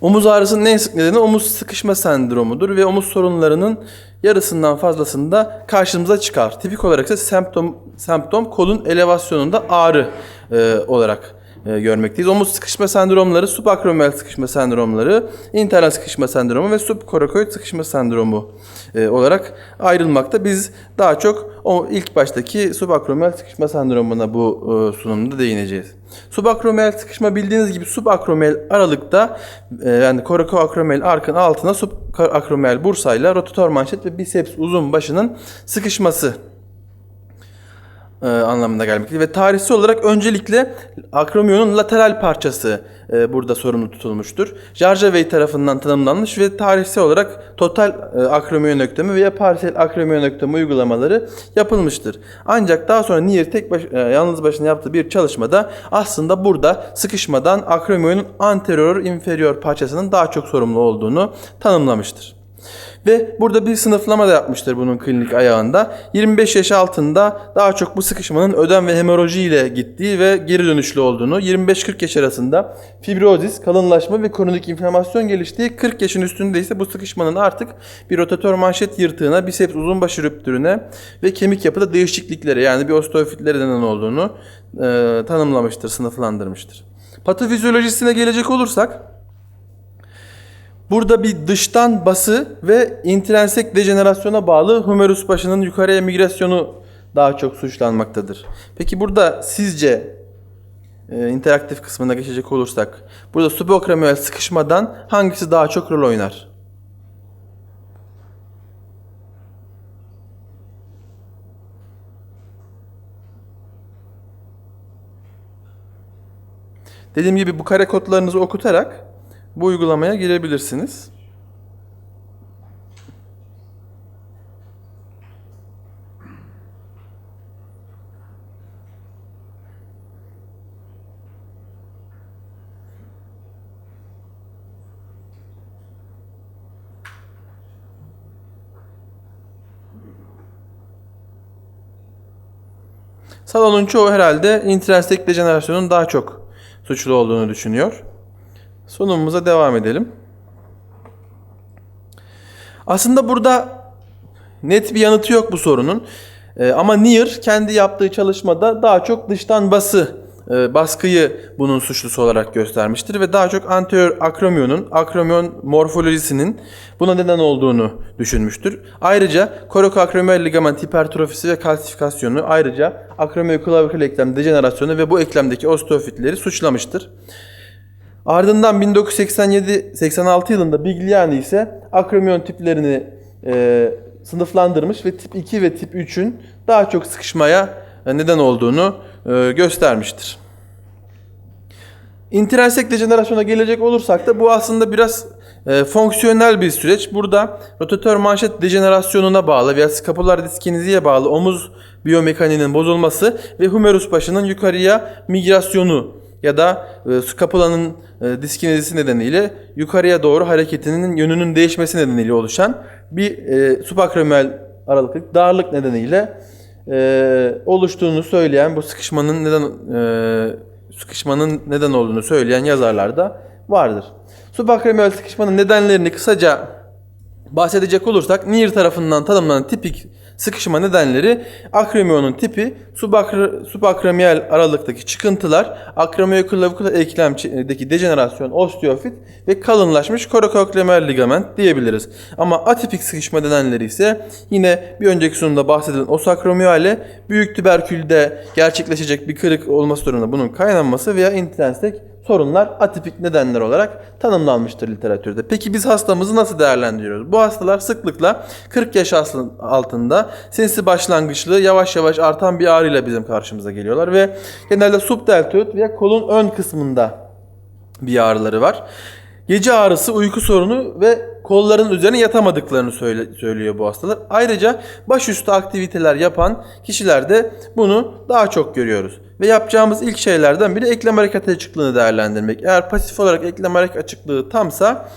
Omuz ağrısının en sık nedeni omuz sıkışma sendromudur ve omuz sorunlarının yarısından fazlasında karşımıza çıkar. Tipik olarak ise semptom, semptom kolun elevasyonunda ağrı e, olarak e, görmekteyiz. Omuz sıkışma sendromları, subakromial sıkışma sendromları, internal sıkışma sendromu ve subkorakoid sıkışma sendromu e, olarak ayrılmakta. Biz daha çok o ilk baştaki subakromial sıkışma sendromuna bu e, sunumda değineceğiz. Subakromial sıkışma bildiğiniz gibi subakromial aralıkta e, yani korakoakromial arkın altına subakromial bursayla rotator manşet ve biceps uzun başının sıkışması e, anlamına gelmektedir. Ve tarihsel olarak öncelikle akromiyonun lateral parçası e, burada sorumlu tutulmuştur. Jarjavey tarafından tanımlanmış ve tarihsel olarak total e, akromiyonektomi veya parsel akromiyonektomi uygulamaları yapılmıştır. Ancak daha sonra Nier tek baş, e, yalnız başına yaptığı bir çalışmada aslında burada sıkışmadan akromiyonun anterior inferior parçasının daha çok sorumlu olduğunu tanımlamıştır. Ve burada bir sınıflama da yapmıştır bunun klinik ayağında. 25 yaş altında daha çok bu sıkışmanın ödem ve hemoroji ile gittiği ve geri dönüşlü olduğunu, 25-40 yaş arasında fibrozis, kalınlaşma ve kronik inflamasyon geliştiği, 40 yaşın üstünde ise bu sıkışmanın artık bir rotator manşet yırtığına, biceps uzunbaşı rüptürüne ve kemik yapıda değişikliklere yani bir osteofitlere neden olduğunu e, tanımlamıştır, sınıflandırmıştır. Patofizyolojisine gelecek olursak, Burada bir dıştan bası ve intrinsek dejenerasyona bağlı humerus başının yukarıya migrasyonu daha çok suçlanmaktadır. Peki burada sizce e, interaktif kısmına geçecek olursak burada subakromial sıkışmadan hangisi daha çok rol oynar? Dediğim gibi bu kare kodlarınızı okutarak bu uygulamaya girebilirsiniz. Salonun çoğu herhalde intrinsek dejenerasyonun daha çok suçlu olduğunu düşünüyor. Sunumumuza devam edelim. Aslında burada net bir yanıtı yok bu sorunun. Ee, ama Nier kendi yaptığı çalışmada daha çok dıştan bası, e, baskıyı bunun suçlusu olarak göstermiştir ve daha çok anterior akromiyonun, akromyon morfolojisinin buna neden olduğunu düşünmüştür. Ayrıca korakoakromial ligament hipertrofisi ve kalsifikasyonu ayrıca akromioklavikal eklem dejenerasyonu ve bu eklemdeki osteofitleri suçlamıştır. Ardından 1987-86 yılında Bigliani ise akromyon tiplerini e, sınıflandırmış ve tip 2 ve tip 3'ün daha çok sıkışmaya neden olduğunu e, göstermiştir. İntrinsek dejenerasyona gelecek olursak da bu aslında biraz e, fonksiyonel bir süreç. Burada rotatör manşet dejenerasyonuna bağlı veya skapular diskiniziye bağlı omuz biyomekaniğinin bozulması ve humerus başının yukarıya migrasyonu ya da e, skapulanın e, diskinezisi nedeniyle yukarıya doğru hareketinin yönünün değişmesi nedeniyle oluşan bir e, subakromial aralıklık darlık nedeniyle e, oluştuğunu söyleyen bu sıkışmanın neden sıkışmanın neden olduğunu söyleyen yazarlar da vardır. Subakromial sıkışmanın nedenlerini kısaca bahsedecek olursak Nier tarafından tanımlanan tipik sıkışma nedenleri akromiyonun tipi, subakr subakromiyal aralıktaki çıkıntılar, akromioklavikal eklemdeki dejenerasyon, osteofit ve kalınlaşmış korakoakromial ligament diyebiliriz. Ama atipik sıkışma nedenleri ise yine bir önceki sunumda bahsedilen osakromiyale büyük tüberkülde gerçekleşecek bir kırık olması durumunda bunun kaynanması veya intrinsek sorunlar atipik nedenler olarak tanımlanmıştır literatürde. Peki biz hastamızı nasıl değerlendiriyoruz? Bu hastalar sıklıkla 40 yaş altında sinsi başlangıçlı yavaş yavaş artan bir ağrıyla bizim karşımıza geliyorlar ve genelde subdeltoid veya kolun ön kısmında bir ağrıları var. Gece ağrısı, uyku sorunu ve kolların üzerine yatamadıklarını söyle, söylüyor bu hastalar. Ayrıca başüstü aktiviteler yapan kişilerde bunu daha çok görüyoruz. Ve yapacağımız ilk şeylerden biri eklem hareket açıklığını değerlendirmek. Eğer pasif olarak eklem hareket açıklığı tamsa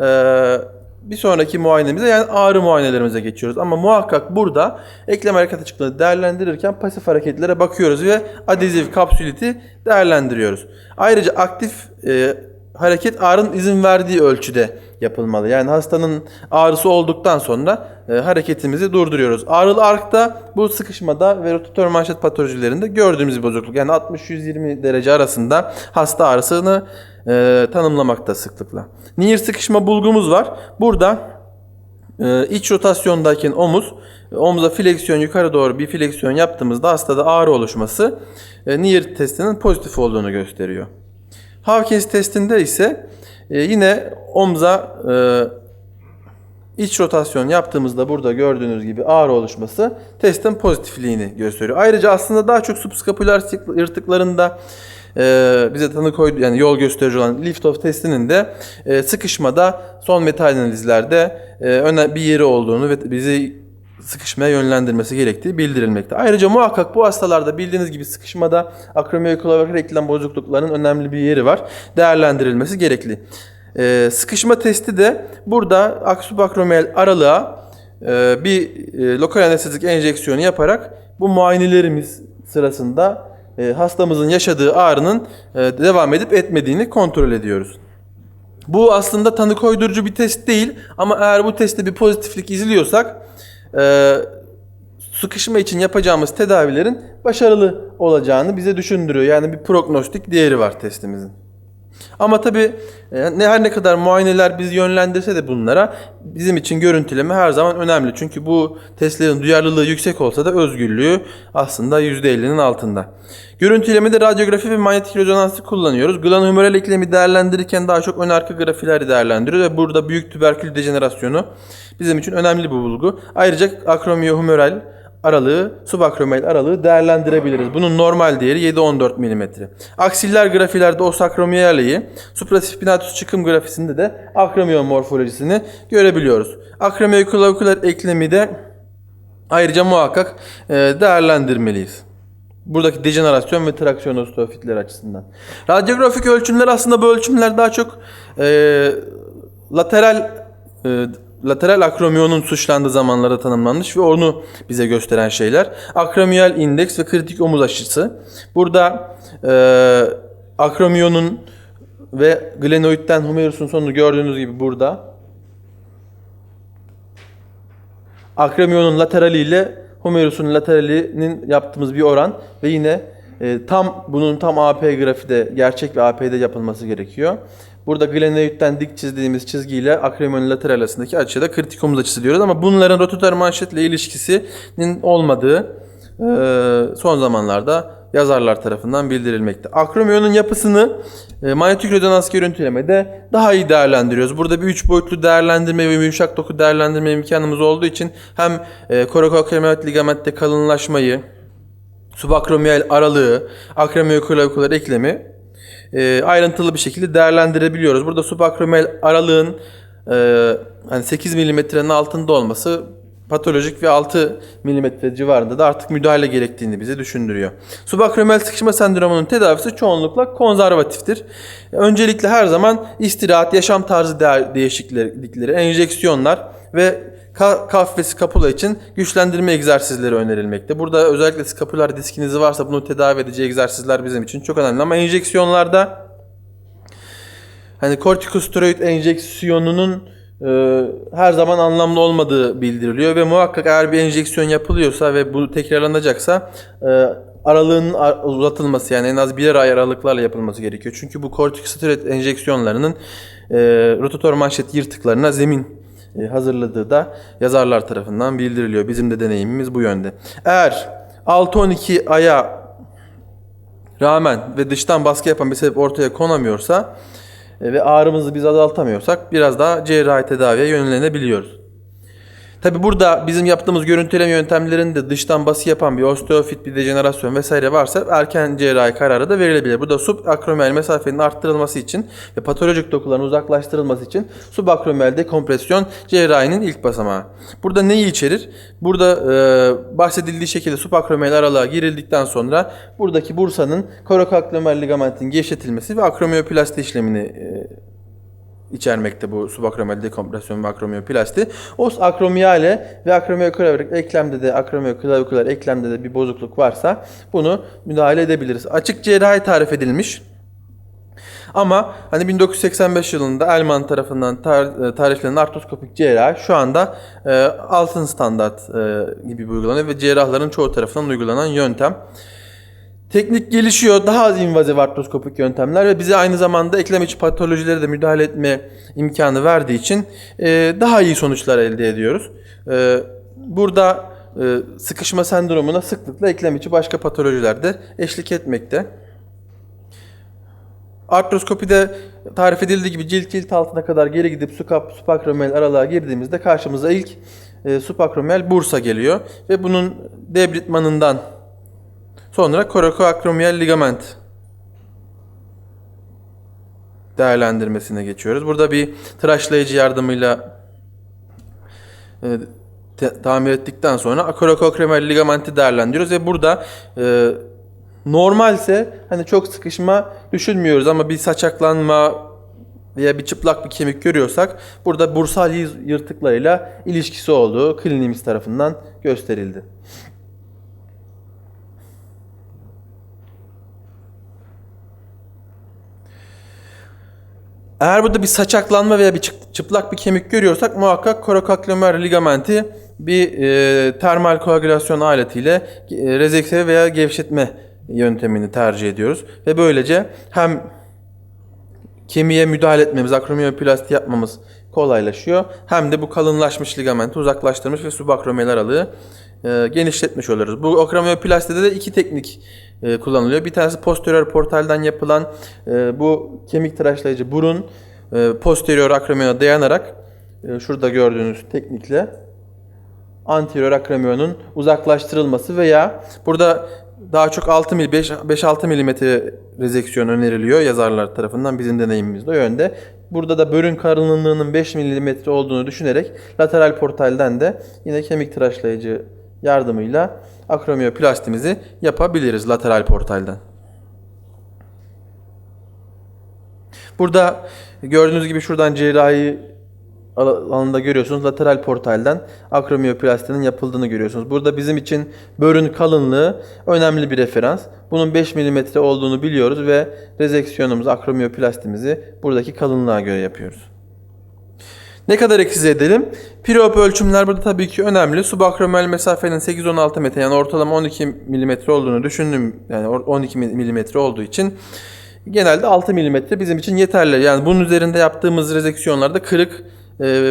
ee, bir sonraki muayenemize yani ağrı muayenelerimize geçiyoruz. Ama muhakkak burada eklem hareket açıklığını değerlendirirken pasif hareketlere bakıyoruz ve adezif kapsüliti değerlendiriyoruz. Ayrıca aktif e, hareket ağrının izin verdiği ölçüde yapılmalı. Yani hastanın ağrısı olduktan sonra e, hareketimizi durduruyoruz. Ağrılı arkta bu sıkışmada ve rotatör manşet patolojilerinde gördüğümüz bir bozukluk. Yani 60-120 derece arasında hasta ağrısını e, tanımlamakta sıklıkla. Nihir sıkışma bulgumuz var. Burada e, iç rotasyondayken omuz, e, omuza fleksiyon yukarı doğru bir fleksiyon yaptığımızda hastada ağrı oluşması e, Near testinin pozitif olduğunu gösteriyor. Hawkins testinde ise e, yine omza e, iç rotasyon yaptığımızda burada gördüğünüz gibi ağrı oluşması testin pozitifliğini gösteriyor. Ayrıca aslında daha çok subskapüler yırtıklarında e, bize tanı koydu yani yol gösterici olan lift off testinin de e, sıkışmada son meta analizlerde önemli bir yeri olduğunu ve bizi sıkışmaya yönlendirmesi gerektiği bildirilmekte. Ayrıca muhakkak bu hastalarda bildiğiniz gibi sıkışmada akromiyokulaver eklem bozukluklarının önemli bir yeri var. Değerlendirilmesi gerekli. Ee, sıkışma testi de burada subakromial aralığa e, bir e, lokal anestezik enjeksiyonu yaparak bu muayenelerimiz sırasında e, hastamızın yaşadığı ağrının e, devam edip etmediğini kontrol ediyoruz. Bu aslında tanı koydurucu bir test değil ama eğer bu testte bir pozitiflik izliyorsak e, sıkışma için yapacağımız tedavilerin başarılı olacağını bize düşündürüyor. Yani bir prognostik değeri var testimizin. Ama tabii e, ne her ne kadar muayeneler bizi yönlendirse de bunlara bizim için görüntüleme her zaman önemli. Çünkü bu testlerin duyarlılığı yüksek olsa da özgürlüğü aslında %50'nin altında. Görüntülemede radyografi ve manyetik rezonansı kullanıyoruz. Glanohumeral eklemi değerlendirirken daha çok ön arka grafileri değerlendiriyoruz ve burada büyük tüberkül dejenerasyonu bizim için önemli bir bulgu. Ayrıca akromiyohumeral aralığı, subakromial aralığı değerlendirebiliriz. Bunun normal değeri 7-14 mm. Aksiller grafilerde osakromiyaleyi, supraspinatus çıkım grafisinde de akromiyon morfolojisini görebiliyoruz. Akromiyokulavukular eklemi de ayrıca muhakkak e, değerlendirmeliyiz. Buradaki dejenerasyon ve traksiyon osteofitleri açısından. Radyografik ölçümler aslında bu ölçümler daha çok e, lateral e, lateral akromiyonun suçlandığı zamanlarda tanımlanmış ve onu bize gösteren şeyler. Akromiyal indeks ve kritik omuz aşısı. Burada e, akromiyonun ve glenoidten humerus'un sonunu gördüğünüz gibi burada. Akromiyonun laterali ile humerus'un lateralinin yaptığımız bir oran ve yine e, tam bunun tam AP grafide gerçek ve AP'de yapılması gerekiyor. Burada glenoidten dik çizdiğimiz çizgiyle akromiyonun lateral arasındaki açıya da kritik omuz açısı diyoruz. Ama bunların rotatör manşetle ilişkisinin olmadığı e, son zamanlarda yazarlar tarafından bildirilmekte. Akromiyonun yapısını e, manyetik rezonans görüntülemede daha iyi değerlendiriyoruz. Burada bir üç boyutlu değerlendirme ve yumuşak doku değerlendirme imkanımız olduğu için hem e, korakoakromial ligamentte kalınlaşmayı, subakromiyal aralığı, akromiyoklavikular eklemi e, ayrıntılı bir şekilde değerlendirebiliyoruz. Burada subakromiyal aralığın e, hani 8 milimetrenin altında olması patolojik ve 6 mm civarında da artık müdahale gerektiğini bize düşündürüyor. Subakromiyal sıkışma sendromunun tedavisi çoğunlukla konservatiftir. Öncelikle her zaman istirahat, yaşam tarzı değişiklikleri, enjeksiyonlar ve kaf ve için güçlendirme egzersizleri önerilmekte. Burada özellikle skapular diskiniz varsa bunu tedavi edici egzersizler bizim için çok önemli. Ama enjeksiyonlarda hani kortikosteroid enjeksiyonunun e, her zaman anlamlı olmadığı bildiriliyor ve muhakkak eğer bir enjeksiyon yapılıyorsa ve bu tekrarlanacaksa e, aralığın uzatılması yani en az bir ay aralıklarla yapılması gerekiyor. Çünkü bu kortikosteroid enjeksiyonlarının e, rotator manşet yırtıklarına zemin hazırladığı da yazarlar tarafından bildiriliyor. Bizim de deneyimimiz bu yönde. Eğer 6-12 aya rağmen ve dıştan baskı yapan bir sebep ortaya konamıyorsa e, ve ağrımızı biz azaltamıyorsak biraz daha cerrahi tedaviye yönlenebiliyoruz. Tabi burada bizim yaptığımız görüntüleme yöntemlerinde dıştan bası yapan bir osteofit, bir dejenerasyon vesaire varsa erken cerrahi kararı da verilebilir. Burada subakromiyal mesafenin arttırılması için ve patolojik dokuların uzaklaştırılması için subakromiyal dekompresyon cerrahinin ilk basamağı. Burada neyi içerir? Burada e, bahsedildiği şekilde subakromiyal aralığa girildikten sonra buradaki bursanın korokaklomer ligamentin gevşetilmesi ve akromiyoplasti işlemini e, içermekte bu subakromial dekompresyon ve akromiyoplasti. Os akromiyale ve akromiyoklavik eklemde de akromiyoklavikular eklemde de bir bozukluk varsa bunu müdahale edebiliriz. Açık cerrahi tarif edilmiş. Ama hani 1985 yılında Elman tarafından tar- e, tariflenen artroskopik cerrahi şu anda e, altın standart e, gibi uygulanıyor ve cerrahların çoğu tarafından uygulanan yöntem. Teknik gelişiyor. Daha az invaziv artroskopik yöntemler ve bize aynı zamanda eklem içi patolojilere de müdahale etme imkanı verdiği için e, daha iyi sonuçlar elde ediyoruz. E, burada e, sıkışma sendromuna sıklıkla eklem içi başka patolojiler de eşlik etmekte. Artroskopide tarif edildiği gibi cilt cilt altına kadar geri gidip supra- suprakromiyal aralığa girdiğimizde karşımıza ilk e, suprakromiyal bursa geliyor ve bunun debritmanından Sonra korakoakromiyal ligament değerlendirmesine geçiyoruz. Burada bir tıraşlayıcı yardımıyla e, te- tamir ettikten sonra korakoakromiyal ligamenti değerlendiriyoruz ve burada e, normalse hani çok sıkışma düşünmüyoruz ama bir saçaklanma veya bir çıplak bir kemik görüyorsak burada bursal yırtıklarıyla ilişkisi olduğu kliniğimiz tarafından gösterildi. Eğer burada bir saçaklanma veya bir çıplak bir kemik görüyorsak muhakkak korakoaklomer ligamenti bir e, termal koagülasyon aletiyle e, rezekse veya gevşetme yöntemini tercih ediyoruz. Ve böylece hem kemiğe müdahale etmemiz, akromiyoplasti yapmamız kolaylaşıyor. Hem de bu kalınlaşmış ligamenti uzaklaştırmış ve subakromiyal aralığı e, genişletmiş oluyoruz. Bu akromioplastide de iki teknik e, kullanılıyor. Bir tanesi posterior portalden yapılan e, bu kemik tıraşlayıcı burun e, posterior akromiyona dayanarak e, şurada gördüğünüz teknikle anterior akromiyonun uzaklaştırılması veya burada daha çok 6 mil 5-6 milimetre rezeksiyon öneriliyor yazarlar tarafından bizim deneyimimizde o yönde. Burada da börün kalınlığının 5 milimetre olduğunu düşünerek lateral portalden de yine kemik tıraşlayıcı yardımıyla akromioplastimizi yapabiliriz lateral portalden. Burada gördüğünüz gibi şuradan cerrahi alanında görüyorsunuz. Lateral portalden akromioplastinin yapıldığını görüyorsunuz. Burada bizim için börün kalınlığı önemli bir referans. Bunun 5 mm olduğunu biliyoruz ve rezeksiyonumuzu, akromioplastimizi buradaki kalınlığa göre yapıyoruz. Ne kadar eksize edelim? Priop ölçümler burada tabii ki önemli. Subakromal mesafenin 8-16 metre yani ortalama 12 mm olduğunu düşündüm. Yani 12 mm olduğu için genelde 6 mm bizim için yeterli. Yani bunun üzerinde yaptığımız rezeksiyonlarda kırık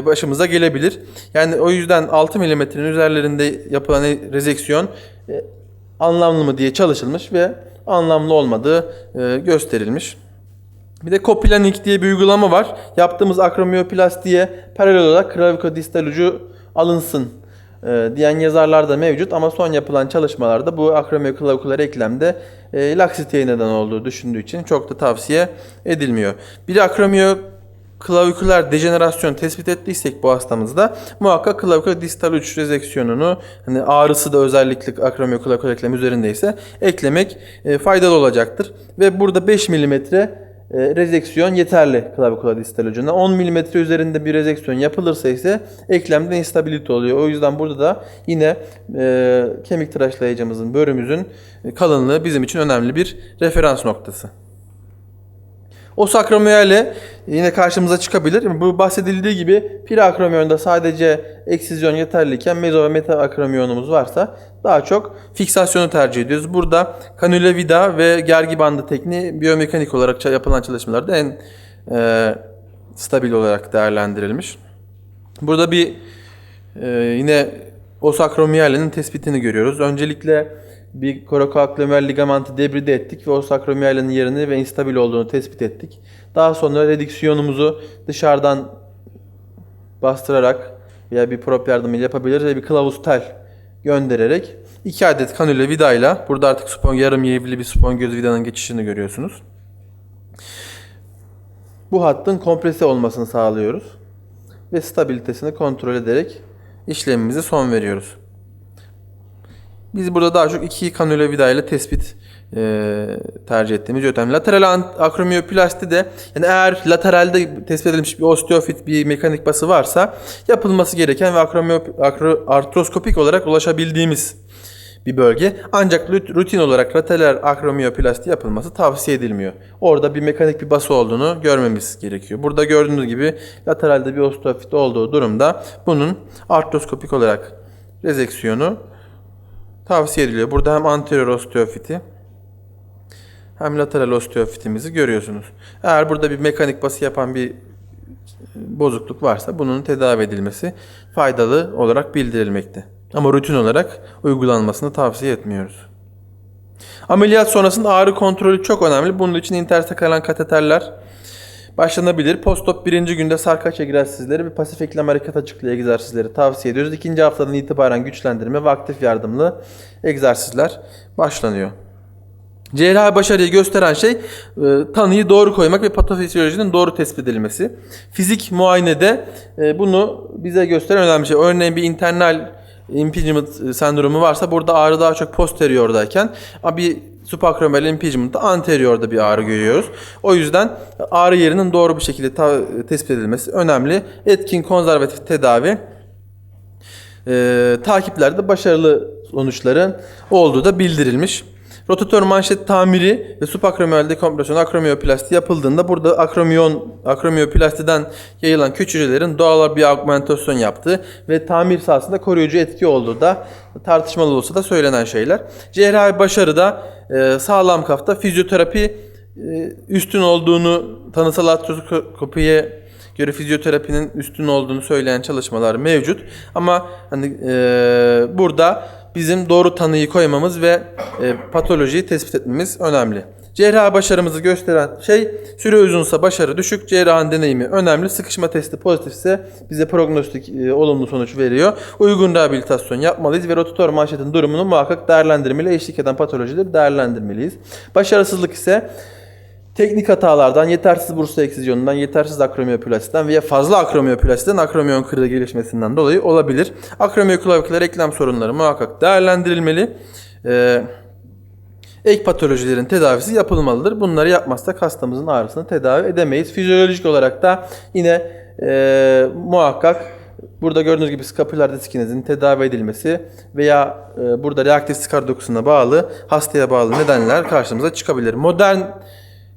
başımıza gelebilir. Yani o yüzden 6 mm'nin üzerlerinde yapılan rezeksiyon e, anlamlı mı diye çalışılmış ve anlamlı olmadığı e, gösterilmiş. Bir de Coplaning diye bir uygulama var. Yaptığımız akromioplastiğe paralel olarak klavikodistal ucu alınsın e, diyen yazarlar da mevcut ama son yapılan çalışmalarda bu akromioklavikular eklemde e, laksiteye neden olduğu düşündüğü için çok da tavsiye edilmiyor. Bir akromio klaviküler dejenerasyon tespit ettiysek bu hastamızda muhakkak klaviküler distal uç rezeksiyonunu hani ağrısı da özellikle akromioklaviküler eklem üzerindeyse eklemek e, faydalı olacaktır. Ve burada 5 milimetre e, rezeksiyon yeterli klavikula distal ucuna. 10 mm üzerinde bir rezeksiyon yapılırsa ise eklemde instabilite oluyor. O yüzden burada da yine e, kemik tıraşlayıcımızın, börümüzün kalınlığı bizim için önemli bir referans noktası. O sakromiyale yine karşımıza çıkabilir. Bu bahsedildiği gibi pirakromiyonda sadece eksizyon yeterliyken mezo ve meta akromiyonumuz varsa daha çok fiksasyonu tercih ediyoruz. Burada kanüle vida ve gergi bandı tekniği biyomekanik olarak yapılan çalışmalarda en e, stabil olarak değerlendirilmiş. Burada bir e, yine osakromiyalenin tespitini görüyoruz. Öncelikle bir korakoaklomer ligamenti debride ettik ve o sakromiyalenin yerini ve instabil olduğunu tespit ettik. Daha sonra redüksiyonumuzu dışarıdan bastırarak veya bir prop yardımıyla yapabiliriz ve bir kılavuz tel göndererek 2 adet kanüle vidayla burada artık spon yarım yevli bir spon göz vidanın geçişini görüyorsunuz. Bu hattın komprese olmasını sağlıyoruz ve stabilitesini kontrol ederek işlemimize son veriyoruz. Biz burada daha çok iki kanüle vida ile tespit e, tercih ettiğimiz yöntem. Lateral akromiyoplasti de yani eğer lateralde tespit edilmiş bir osteofit bir mekanik bası varsa yapılması gereken ve akro, artroskopik olarak ulaşabildiğimiz bir bölge. Ancak rutin olarak lateral akromiyoplasti yapılması tavsiye edilmiyor. Orada bir mekanik bir bası olduğunu görmemiz gerekiyor. Burada gördüğünüz gibi lateralde bir osteofit olduğu durumda bunun artroskopik olarak rezeksiyonu tavsiye ediliyor. Burada hem anterior osteofiti hem lateral osteofitimizi görüyorsunuz. Eğer burada bir mekanik bası yapan bir bozukluk varsa bunun tedavi edilmesi faydalı olarak bildirilmekte. Ama rutin olarak uygulanmasını tavsiye etmiyoruz. Ameliyat sonrasında ağrı kontrolü çok önemli. Bunun için intersakalan kateterler başlanabilir. Postop birinci günde sarkaç egzersizleri ve pasif eklem hareket açıklığı egzersizleri tavsiye ediyoruz. İkinci haftadan itibaren güçlendirme ve aktif yardımlı egzersizler başlanıyor. Cerrahi başarıyı gösteren şey e, tanıyı doğru koymak ve patofizyolojinin doğru tespit edilmesi. Fizik muayenede e, bunu bize gösteren önemli şey. Örneğin bir internal impingement e, sendromu varsa burada ağrı daha çok posteriordayken bir subacromial impeachment'ta anteriorda bir ağrı görüyoruz. O yüzden ağrı yerinin doğru bir şekilde tespit edilmesi önemli. Etkin konservatif tedavi e, takiplerde başarılı sonuçların olduğu da bildirilmiş. Rotatör manşet tamiri ve subakromial dekompresyon akromiyoplasti yapıldığında burada akromiyon akromiyoplastıdan yayılan küç hücrelerin doğal bir augmentasyon yaptığı ve tamir sahasında koruyucu etki olduğu da tartışmalı olsa da söylenen şeyler. Cerrahi başarıda e, sağlam kafta fizyoterapi e, üstün olduğunu tanısal artroskopiye göre fizyoterapinin üstün olduğunu söyleyen çalışmalar mevcut. Ama hani e, burada bizim doğru tanıyı koymamız ve e, patolojiyi tespit etmemiz önemli. Cerrahi başarımızı gösteren şey süre uzunsa başarı düşük, cerrahın deneyimi önemli. Sıkışma testi pozitifse bize prognostik e, olumlu sonuç veriyor. Uygun rehabilitasyon yapmalıyız ve rotator manşetin durumunu muhakkak değerlendirmeli. Eşlik eden patolojileri değerlendirmeliyiz. Başarısızlık ise Teknik hatalardan, yetersiz bursa eksizyonundan, yetersiz akromiyoplasiden veya fazla akromiyoplasiden akromiyon kırığı gelişmesinden dolayı olabilir. Akromiyoklavikular eklem sorunları muhakkak değerlendirilmeli. Ee, ek patolojilerin tedavisi yapılmalıdır. Bunları yapmazsak hastamızın ağrısını tedavi edemeyiz. Fizyolojik olarak da yine e, muhakkak burada gördüğünüz gibi skapüler diskinezin tedavi edilmesi veya e, burada reaktif skar dokusuna bağlı, hastaya bağlı nedenler karşımıza çıkabilir. Modern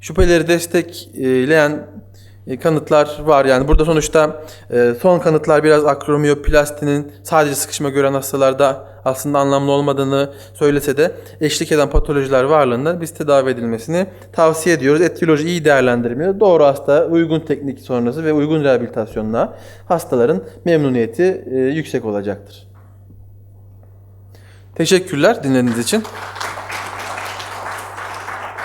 şüpheleri destekleyen e, kanıtlar var. Yani burada sonuçta e, son kanıtlar biraz akromioplastinin sadece sıkışma gören hastalarda aslında anlamlı olmadığını söylese de eşlik eden patolojiler varlığında biz tedavi edilmesini tavsiye ediyoruz. Etiyoloji iyi değerlendirmiyor. Doğru hasta, uygun teknik sonrası ve uygun rehabilitasyonla hastaların memnuniyeti e, yüksek olacaktır. Teşekkürler dinlediğiniz için.